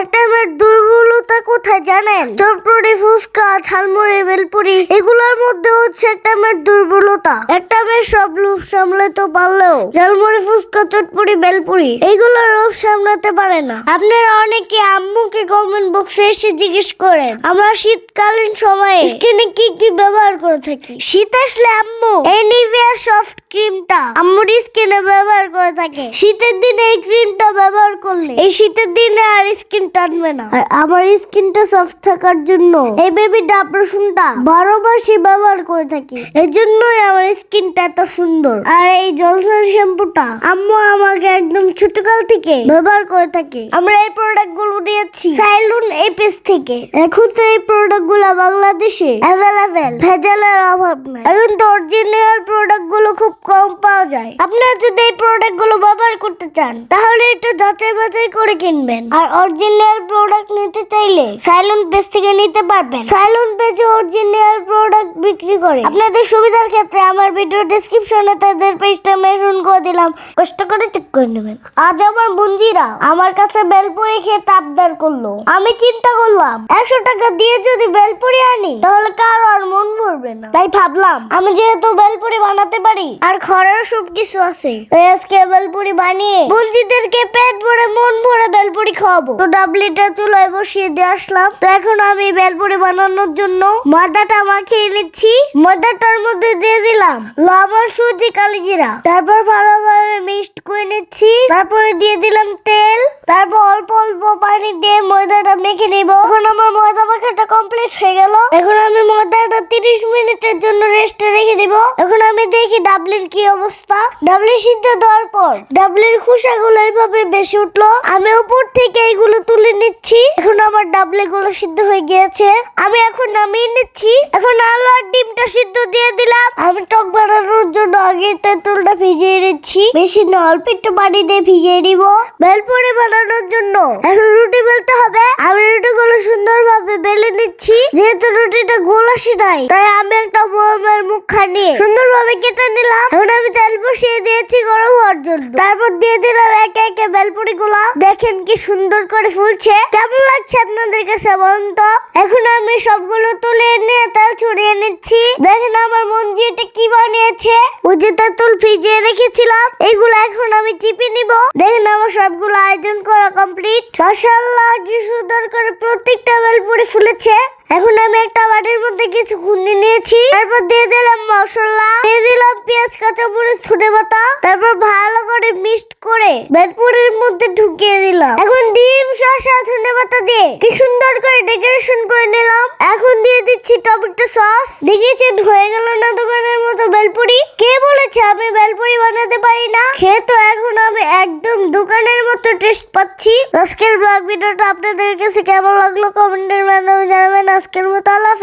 একটা আমার দুর্বলতা কোথায় জানেন? চটপটি ফুচকা, ঝালমুড়ি, বেলপুরি, এগুলোর মধ্যে হচ্ছে একটা আমার দুর্বলতা। একটা মেয়ে সব লোভ সামলাতে পারলেও ঝালমুড়ি, ফুচকা, চটপটি, বেলপুরি, এগুলোর লোভ সামলাতে পারে না। আপনারা অনেকে আম্মুকে কমেন্ট বক্সে এসে জিজ্ঞেস করেন, আমরা শীতকালীন সময়ে স্কিনে কি কি ব্যবহার করে থাকি? শীত আসলে আম্মু, এই নিভিয়া সফট ক্রিমটা আম্মুর স্কিনে ব্যবহার করে থাকে। শীতের দিনে এই ক্রিমটা ব্যবহার করলে, এই শীতের দিনে আর স্কিন টানবে না। আমার স্কিনটা সফট থাকার জন্য। এই বেবি ডাব রসুনটা বারো মাসে ব্যবহার করে থাকি। এর জন্যই আমার স্কিনটা এত সুন্দর। আর এই জলসন শ্যাম্পুটা আম্মু আমাকে একদম ছোটকাল থেকে ব্যবহার করে থাকে। আমরা এই প্রোডাক্টগুলো নিয়েছি সাইলুন এই পেজ থেকে। এখন তো এই প্রোডাক্টগুলো বাংলাদেশে অ্যাভেলেবেল ভেজালের অভাব নাই। এখন তো অরিজিনাল প্রোডাক্টগুলো খুব কম পাওয়া যায়। আপনারা যদি এই প্রোডাক্টগুলো ব্যবহার করতে চান, তাহলে একটু যাচাই বাছাই করে কিনবেন। আর অরিজিনাল প্রোডাক্ট নিতে চাইলে সাইলুন পেজ থেকে নিতে পারবেন। সাইলুন পেজে অরিজিনাল প্রোডাক্ট বিক্রি করে আপনাদের সুবিধার ক্ষেত্রে আমার ভিডিও ডেসক্রিপশনে তাদের পেজটা মেনশন করে দিলাম। কষ্ট করে চেক করে নেবেন। আজ আমার বঞ্জিরা আমার কাছে বেলপুরি খেয়ে তাবদার করল। আমি চিন্তা করলাম, একশো টাকা দিয়ে যদি বেলপুরি আনি, তাহলে কারও আর মন ভরবে না। তাই ভাবলাম, আমি যেহেতু বেলপুরি বানাতে পারি, আর ঘরের সব কিছু আছে আজকে বেলপুরি বানিয়ে বঞ্জিদেরকে পেট ভরে, মন ভরে বেলপুরি খাওয়াবো। তো ডাবলিটা চুলায় বসিয়ে দিয়ে আসলাম। তো এখন আমি বেলপুরি বানানোর জন্য ময়দাটা মাখিয়ে নিচ্ছি। ময়দাটার মধ্যে দিয়ে দিলাম লবণ, সুজি, কালিজিরা। তারপর ভালোভাবে মিক্সড করে নিচ্ছি। তারপরে দিয়ে দিলাম তেল। তারপর অল্প অল্প পানি দিয়ে ময়দাটা মেখে নিব। এখন আমার ময়দা মাখাটা কমপ্লিট হয়ে গেল। এখন আমি ময়দাটা তিরিশ মিনিটের জন্য রেস্টে রেখে দিব। এখন আমি দেখি ডাবলির কি অবস্থা। ডাবলি সিদ্ধ দেওয়ার পর ডাবলির খোসাগুলো এইভাবে বেশি উঠল। আমি উপর থেকে এইগুলো তুলে নিচ্ছি। এখন আমার ডাবলি গুলো সিদ্ধ হয়ে গিয়েছে। আমি এখন নামিয়ে নিচ্ছি। এখন আলু আর ডিমটা সিদ্ধ দিয়ে দিলাম। আমি টক বানানোর জন্য আগে তেঁতুলটা ভিজিয়ে নিচ্ছি। বেশি না, অল্প একটু পানি দিয়ে ভিজিয়ে নিব। বেলপুরি বানানোর জন্য। এখন রুটি বেলতে হবে। আমি রুটিগুলো সুন্দরভাবে বেলে নিচ্ছি। যেহেতু রুটিটা গোলাসি নাই, তাই আমি একটা মোমের মুখখানি সুন্দরভাবে কেটে নিলাম। এখন আমি তেল বসিয়ে দিয়েছি গরম হওয়ার জন্য। তারপর দিয়ে দিলাম একে একে বেলপুরি গুলা দেখেন কি সুন্দর করে ফুলছে। কেমন লাগছে আপনাদের কাছে বলুন তো? এখন আমি সবগুলো তুলে এনে তেল ছড়িয়ে নিচ্ছি। দেখেন এটা কি বানিয়েছে? ও যে তেঁতুল ভিজিয়ে রেখেছিলাম, এগুলো এখন আমি চিপে নিব। দেখেন আমার সবগুলো আয়োজন করা কমপ্লিট মাশাআল্লাহ, কি সুন্দর করে প্রত্যেকটা বেলপুরি ফুলেছে। এখন আমি একটা বাটির মধ্যে কিছু খুন্দি নিয়েছি। তারপর দিয়ে দিলাম মশলা, দিয়ে দিলাম পেঁয়াজ কাঁচা মরিচ ধনে পাতা তারপর ভালো করে করে বেলপুরির মধ্যে ঢুকিয়ে দিলাম। এখন ডিম, শসা ধনে পাতা দিয়ে কি সুন্দর করে ডেকোরেশন করে নিলাম। এখন দিয়ে দিচ্ছি টমেটো সস। দেখেছেন হয়ে গেল না দোকানের মতো বেলপুরি? কে বলেছে আমি বেলপুরি বানাতে পারি না? খেয়ে তো এখন আমি একদম দোকানের মতো টেস্ট পাচ্ছি। আজকের ব্লগ ভিডিওটা আপনাদের কাছে কেমন লাগল কমেন্টের মাধ্যমে জানাবেন। আজকের মতো আল্লাহ